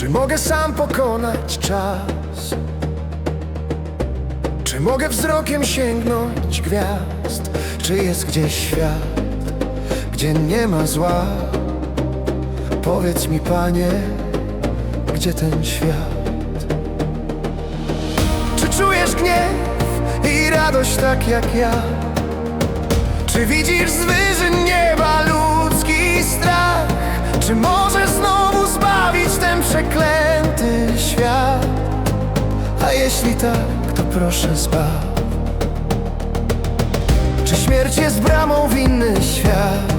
Czy mogę sam pokonać czas? Czy mogę wzrokiem sięgnąć gwiazd? Czy jest gdzieś świat, gdzie nie ma zła? Powiedz mi, panie, gdzie ten świat? Czy czujesz gniew i radość tak jak ja? Czy widzisz z wyżyn nieba ludzki strach? Czy może tak, to proszę zbaw Czy śmierć jest bramą w inny świat?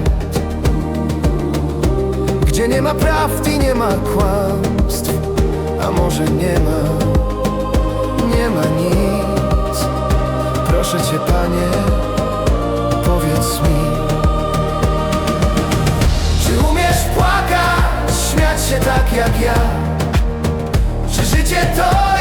Gdzie nie ma prawd i nie ma kłamstw A może nie ma, nie ma nic Proszę cię panie, powiedz mi Czy umiesz płakać, śmiać się tak jak ja? Czy życie to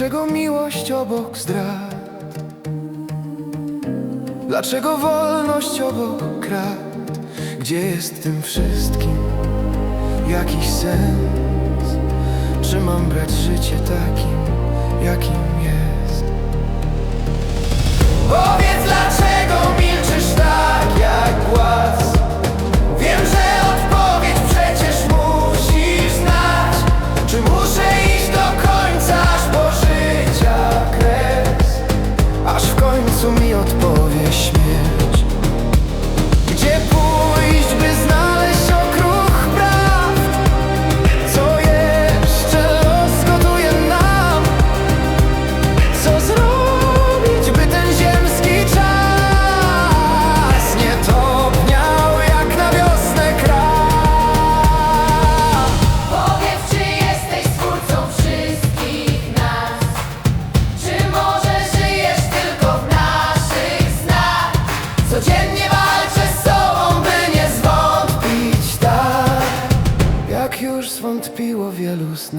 Dlaczego miłość obok zdrad? Dlaczego wolność obok krat? Gdzie jest tym wszystkim jakiś sens? Czy mam brać życie takim, jakim jest? Powiedz, dlaczego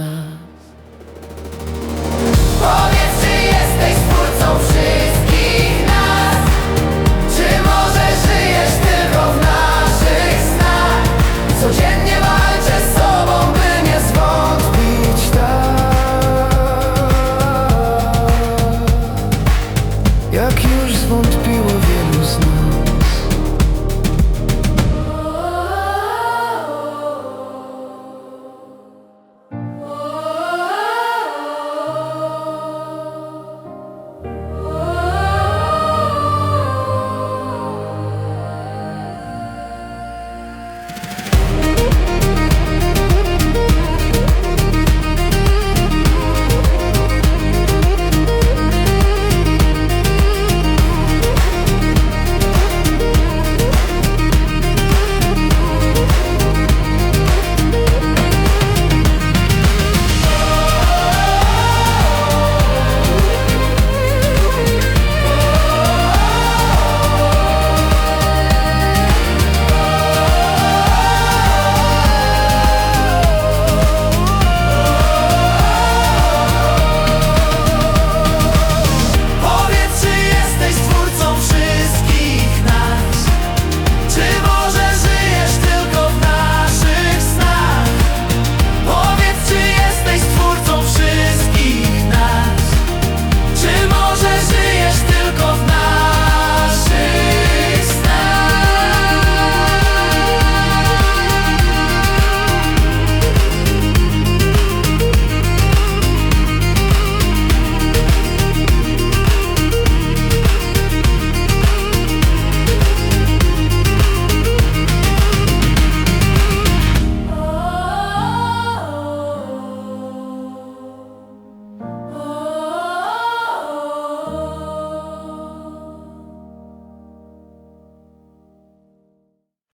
nas. Powiedz, czy jesteś twórcą wszystkich nas? Czy może żyjesz tylko w naszych snach? Codziennie walczę z sobą, by nie zwątpić Pić tak, jak już zwątpiło wielu z nas.